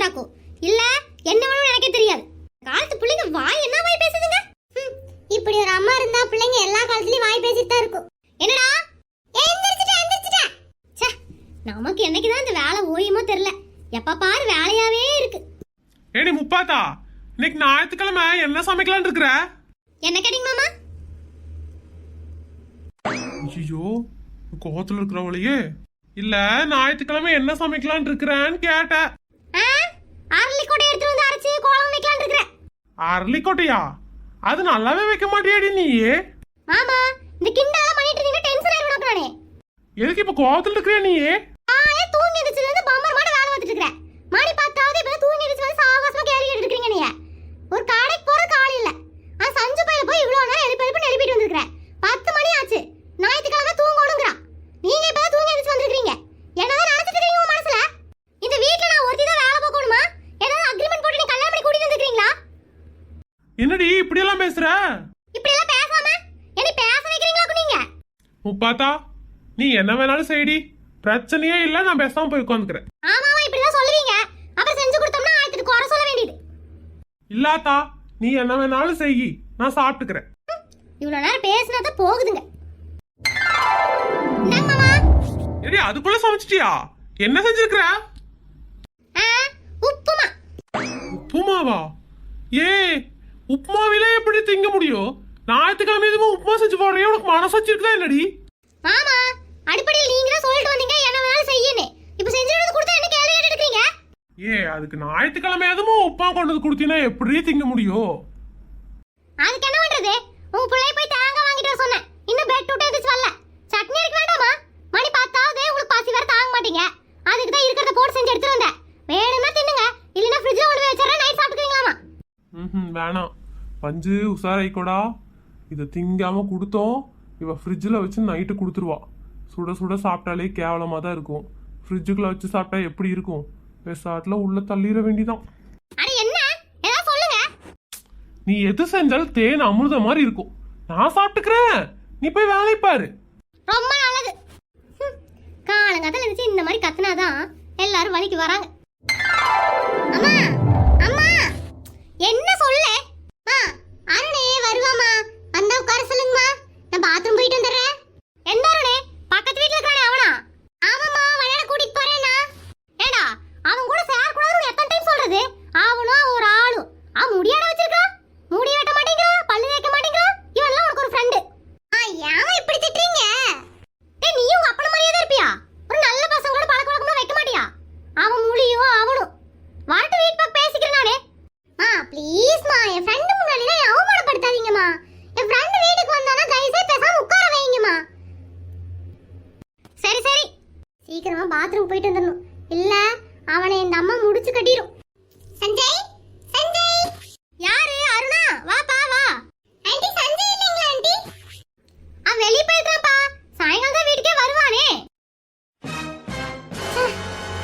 உழுந்துராக்கும் இல்ல என்ன வேணும்னு எனக்கே தெரியாது. காலத்து பிள்ளைங்க வாய் என்ன வாய் பேசுதுங்க? இப்படி ஒரு அம்மா இருந்தா பிள்ளைங்க எல்லா காலத்துலயும் வாய் பேசிட்டு இருக்கும். என்னடா? நமக்கு என்னைக்குதான் இந்த வேலை ஓயுமோ தெரியல. எப்ப பாரு வேலையாவே இருக்கு. ஏடி முப்பாத்தா இன்னைக்கு ஞாயிற்றுக்கிழமை என்ன சமைக்கலாம்னு இருக்கிற? என்ன கேட்டீங்க மாமா? ஐயோ கோத்துல இருக்கிறவளையே இல்ல ஞாயிற்றுக்கிழமை என்ன சமைக்கலாம்னு இருக்கிறேன்னு கேட்டேன். அரளிக்கோட்டையா? அது நல்லாவே வைக்க மாட்டியாடி நீ மாமா இந்த கிண்டால பண்ணிட்டு இருந்தீங்க டென்ஷன் ஆயிடும் நானே. எதுக்கு இப்ப கோவத்துல இருக்கிறியா நீ ஆயே தூங்கி எந்திரிச்சதுல இருந்து பம்பர் மாட வேலை பார்த்துட்டு இருக்கிறேன் மாடி பார்த்தாவது இப்ப தூங்கி எந்திரிச்சு வந்து சாவகாசமா கேள்வி கேட்டு இருக்கீங்க நீங்க ஒரு கடைக்கு போற கால் இல்ல ஆ சஞ்சு பையில போய் இவ்வளவு நேரம் எழுப்பி எழுப்பி எழுப்பிட்டு வந்திருக்கிறேன் பத்து மணி ஆச்சு ஞாயிற்றுக்கிழமை தூங்கணுங்கிறான் நீங்க இப்பதான் தூங்கி எந்திரிச்சு வந்திருக்கீங்க என்னதான் நினைச்சிட்டு இருக்கீங்க உங்க மனசுல இந்த வீட்ல நான் ஒருத்தி தான் வேலை பார்க்கணுமா ஏதாவது அக்ரிமெண்ட் போட்டு நீ கல்யாணம் பண்ணி கூட்டிட்டு வந்திருக்கீங்களா என்னடி இப்படி எல்லாம் பேசுற? இப்படி எல்லாம் பேசாம என்னை பேச வைக்கிறீங்களா நீங்க? முப்பாத்தா நீ என்ன வேணாலும் செய்டி. பிரச்சனையே இல்ல நான் பேசாம போய் உட்காந்துக்கிறேன். ஆமாவா இப்படிதான் சொல்லுவீங்க? அப்புறம் செஞ்சு கொடுத்தோம்னா ஆயிரத்துக்கு குறை சொல்ல வேண்டியது. இல்லாத்தா நீ என்ன வேணாலும் செய் நான் சாப்பிட்டுக்கிறேன். இவ்வளவு நேரம் பேசினா தான் போகுதுங்க ஏடி அதுக்குள்ள சமைச்சிட்டியா? என்ன செஞ்சிருக்கிற? உப்புமா. உப்புமாவா? ஏ உப்புமாவில எப்படி திங்க முடியும்? ஞாயிற்றுக்கிழமை எதுவும் உப்புமா செஞ்சு போடுறே உனக்கு மனசாட்சி இருக்குதா என்னடி? மாமா அடிப்படையில் நீங்க தான் சொல்லிட்டு வந்தீங்க என்ன வேணாலும் செய்யன்னு. இப்ப செஞ்சு வந்து கொடுத்தா என்ன கேள்வி கேட்டு இருக்கீங்க? ஏ அதுக்கு ஞாயிற்றுக்கிழமை எதுவும் உப்புமா கொண்டு வந்து கொடுத்தீங்கன்னா எப்படி திங்க முடியும்? அதுக்கு என்ன பண்றது? உங்க பிள்ளை போய் தேங்காய் வாங்கிட்டு வர சொன்னேன். இன்னும் பெட் விட்டு எந்திரிச்சு வரல. சட்னி இருக்கு வேண்டாமா? மணி பார்த்தாவது உங்களுக்கு பசி வேற தாங்க மாட்டீங்க. அதுக்கு தான் இருக்கிறத போட்டு செஞ்சு எடுத்துட்டு வந்தேன். வேணும்னா தின்னுங்க. இல்லைன்னா ஃப்ரிட்ஜில் கொண்டு போய் வச்சிடறேன். நைட் சாப்பிட்டுக்குவீங்களாமா? ம் வேணாம். பஞ்சு உசாராய்க்கோடா இதை திங்காம கொடுத்தோம். இவ ஃப்ரிட்ஜில் வச்சு நைட்டு கொடுத்துருவா. சுட சுட சாப்பிட்டாலே கேவலமாக தான் இருக்கும். ஃப்ரிட்ஜுக்குள்ள வச்சு சாப்பிட்டா எப்படி இருக்கும்? பெசாட்டில் உள்ள தள்ளிட வேண்டிதான். நீ எது செஞ்சாலும் தேன் அமிர்த மாதிரி இருக்கும். நான் சாப்பிட்டுக்கிறேன். நீ போய் வேலையை பாரு. ரொம்ப நல்லது. காலங்காத்தால இருந்துச்சு இந்த மாதிரி கத்துனாதான் எல்லாரும் வழிக்கு வராங்க. அம்மா அம்மா என்ன சொல்ல? அருணே வருவாமா வந்தா உட்கார சொல்லுங்கம்மா. நான் பாத்ரூம் போயிட்டு வந்துடுறேன். எந்த அருணே? பக்கத்து வீட்டுல இருக்கானே அவனா? ஆமாம்மா விளையாட கூட்டிட்டு போறேனா ஏடா அவன் கூட சேர கூடாதுன்னு எத்தனை டைம் சொல்றது? அவனும் ஒரு ஆளும் அவன் முடியாட வச்சிருக்கான் முடி வெட்ட மாட்டேங்கிறான் பல்லு தேய்க்க மாட்டேங்கிறான் இவன்லாம் உனக்கு ஒரு ஃப்ரெண்டு ஏன் இப்படி திட்டுறீங்க? டேய் நீயும் உங்க அப்பன மாதிரியே தான் இருப்பியா? ஒரு நல்ல பசங்களோட பழக்க வழக்கமா வைக்க மாட்டியா? அவன் மூலியும் அவனும் வரட்டு வீட் பக்கம் பேசிக்கிறேன் நானே. மா ப்ளீஸ் மா என் ஃப்ரெண்டு முன்னாடி தான் அவமானப்படுத்தாதீங்கம்மா என் ஃப்ரெண்டு வீட்டுக்கு வந்தானா தயவு செய்து பேசாம உட்கார வைங்கம்மா சரி சரி சீக்கிரமா பாத்ரூம் போயிட்டு வந்துடணும் இல்ல அவனை இந்த அம்மா முடிச்சு கட்டிரும். சஞ்சய் சஞ்சய். யாரு? அருணா வா பா வா. ஆண்டி சஞ்சய் இல்லைங்களா ஆண்டி? அவன் வெளியே போயிருக்கான்ப்பா. சாயங்காலம் தான் வீட்டுக்கே வருவானே.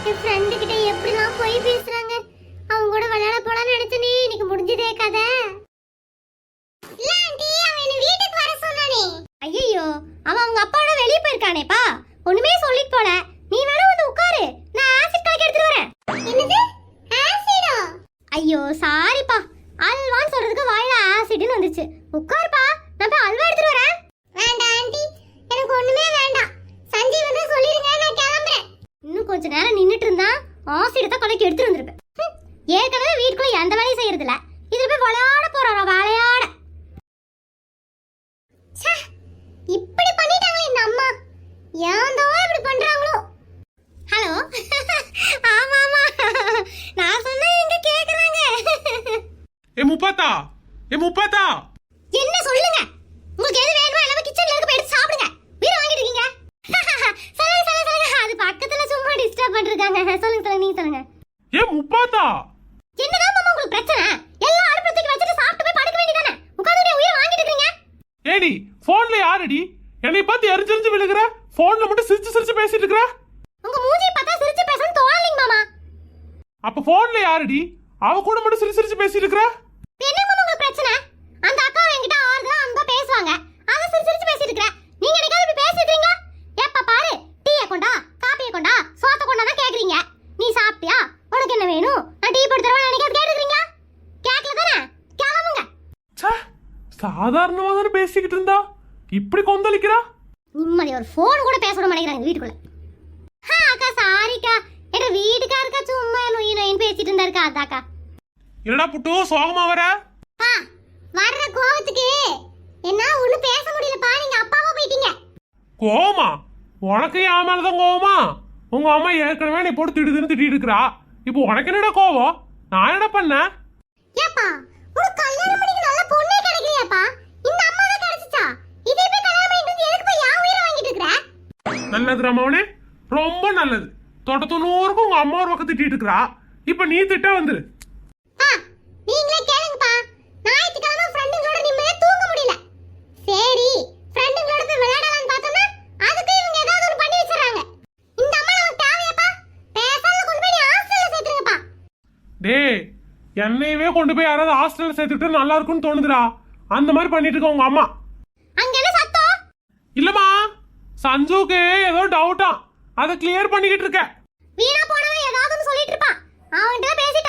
என் ஃப்ரெண்டு கிட்ட எப்படிலாம் போய் பேசுறாங்க? அவங்க கூட விளையாட போலாம்னு நினைச்சனே. இன்னைக்கு முடிஞ்சதே கதை இல்ல ஆண்டி அவன் என்ன வீட்டுக்கு வர சொன்னானே ஐயோ அவன் அவங்க அப்பாவோட வெளியே போயிருக்கானேப்பா ஒண்ணுமே சொல்லிட்டு போல நீ வேணா வந்து உட்காரு நான் ஆசிட் கலக்கி எடுத்துட்டு வரேன் என்னது ஆசிடா ஐயோ சாரிப்பா அல்வான்னு சொல்றதுக்கு வாயில ஆசிட்னு வந்துச்சு உட்காருப்பா நான் போய் அல்வா எடுத்துட்டு வரேன் வேண்டாம் ஆண்டி எனக்கு ஒண்ணுமே வேண்டாம் சஞ்சய் வந்து சொல்லிருங்க நான் கிளம்புறேன் இன்னும் கொஞ்ச நேரம் நின்னுட்டு இருந்தா ஆசிடத்தை கலக்கி எடுத்துட்டு வந்திருப்பேன் ஹம், ஏற்கனவே வீட்டுக்குள்ள எந்த வேலையும் செய்யறது இல்ல இதுல போய் விளையாட போறாரா விளையாட ச்சே, இப்படி பண்ணிட்டாங்களே இந்த அம்மா ஏன் தான் இப்படி பண்றாங்களோ ஹலோ ஆமா ஆமா நான் சொன்னா எங்க கேக்குறாங்க ஏ முப்பாத்தா ஏ முப்பாத்தா என்ன சொல்லுங்க? உங்களுக்கு எது வேணுமோ எல்லாமே கிச்சன்ல இருக்கு போய் எடுத்து சாப்பிடுங்க. வீடு வாங்கிட்டு இருக்கீங்க? சொல்லுங்க சொல்லுங்க சொல்லுங்க. அது பக்கத்துல சும்மா டிஸ்டர்ப் பண்ணிருக்காங்க சொல்லுங்க சொல்லுங்க நீங்க சொல்லுங்க. ஏ முப்பாத்தா என்னதான் மாமா உங்களுக்கு பிரச்சனை? எல்லா அடுப்புல தூக்கி வச்சுட்டு சாப்பிட்டு போய் படுக்க வேண்டியதானே உட்கார்ந்து உயிரை வாங்கிட்டு இருக்கீங்க? ஏடி போன்ல யாரடி? என்னை பார்த்து எரிஞ்செரிஞ்சு விழுகிற? போன்ல மட்டும் சிரிச்சு சிரிச்சு பேசிட்டு இருக்கிற? உங்க மூஞ்சி பார்த்தா சிரிச்சு பேசணும் தோணலைங்க மாமா. அப்ப போன்ல யாரடி? அவ கூட மட்டும் சிரிச்சு சிரிச்சு பேசிட்டு இருக்கிற இப்ப என்ன மாமா உங்களுக்கு பிரச்சனை அந்த அக்கா என்கிட்ட ஆறுதலா அன்பா பேசுவாங்க அத சிரிச்சு சிரிச்சு பேசிட்டு இருக்கேன் நீங்க என்னைக்காவது இப்படி பேசிட்டு இருக்கீங்க எப்ப பாரு டீயை கொண்டா காப்பியை கொண்டா சோத்த கொண்டா தான் கேக்குறீங்க நீ சாப்பிட்டியா உனக்கு என்ன வேணும் நான் டீ போட்டு தரவா நினைக்காது கேட்டுக்கிறீங்க கேட்கல தானே கிளம்புங்க ச்சே சாதாரணமா தானே பேசிக்கிட்டு இருந்தா இப்படி கொந்தளிக்கிறா? நிம்மதி ஒரு ஃபோன் கூட பேச விட மாட்டேங்கிறாங்க வீட்டுக்குள்ள. ஆ, அக்கா சாரிக்கா எங்க வீட்டுக்காருக்கா சும்மா நொய் நொயின்னு பேசிட்டு இருந்தாருக்கா அதாக்கா. என்னடா புட்டு சோகமா வர? பா வர்ற கோவத்துக்கு என்ன ஒண்ணு பேச முடியலப்பா. நீங்க அப்பாவா போயிட்டீங்க? கோவமா? உனக்கு என் மேலதான் கோவமா? உங்க அம்மா ஏற்கனவே நீ போட்டு திடுதுன்னு திட்டிட்டு இருக்கிறா. இப்போ உனக்கு என்னடா கோவம்? நான் என்ன பண்ணேன்? ஏப்பா உனக்கு கல்யாணம் பண்ணிக்க நல்ல கிடைக்கலையாப்பா இந்த அம்மா தான் கிடைச்சிச்சா? இதே போய் கல்யாணம் பண்ணிட்டு எதுக்கு போய் யா உயிரை வாங்கிட்டு இருக்கற? நல்லது ரமவனே ரொம்ப நல்லது. தொட்டத்தொண்ணூறுக்கும் உங்க அம்மா ஒரு பக்கம் திட்டிட்டு இருக்கிறா. இப்போ நீ திட்ட வந்துரு. பா நீங்களே கேளுங்கப்பா. ஞாயிற்றுக்கிழமை ஃப்ரெண்டுங்களோட நிம்மதியா தூங்க முடியல. சரி ஃப்ரெண்டுங்களோட போய் விளையாடலாம்னு பார்த்தோம்னா அதுக்கு இவங்க ஏதாவது ஒன்று பண்ணி வச்சிடறாங்க. இந்த அம்மா நமக்கு தேவையாப்பா? பேசாம கொண்டு போய் ஹாஸ்டல்ல சேர்த்துருங்கப்பா. டேய் என்னையவே கொண்டு போய் யாராவது ஹாஸ்டல்ல சேர்த்துக்கிட்டு நல்லா இருக்கும்னு தோணுதுடா. அந்த மாதிரி பண்ணிட்டு இருக்க உங்க அம்மா. அங்க என்ன சத்தம்? இல்லம்மா சஞ்சுக்கு ஏதோ டவுட்டா அதை கிளியர் பண்ணிக்கிட்டு இருக்க வீணா போனவன் ஏதாவது சொல்லிட்டு இருப்பான். அவன்கிட்ட பேசி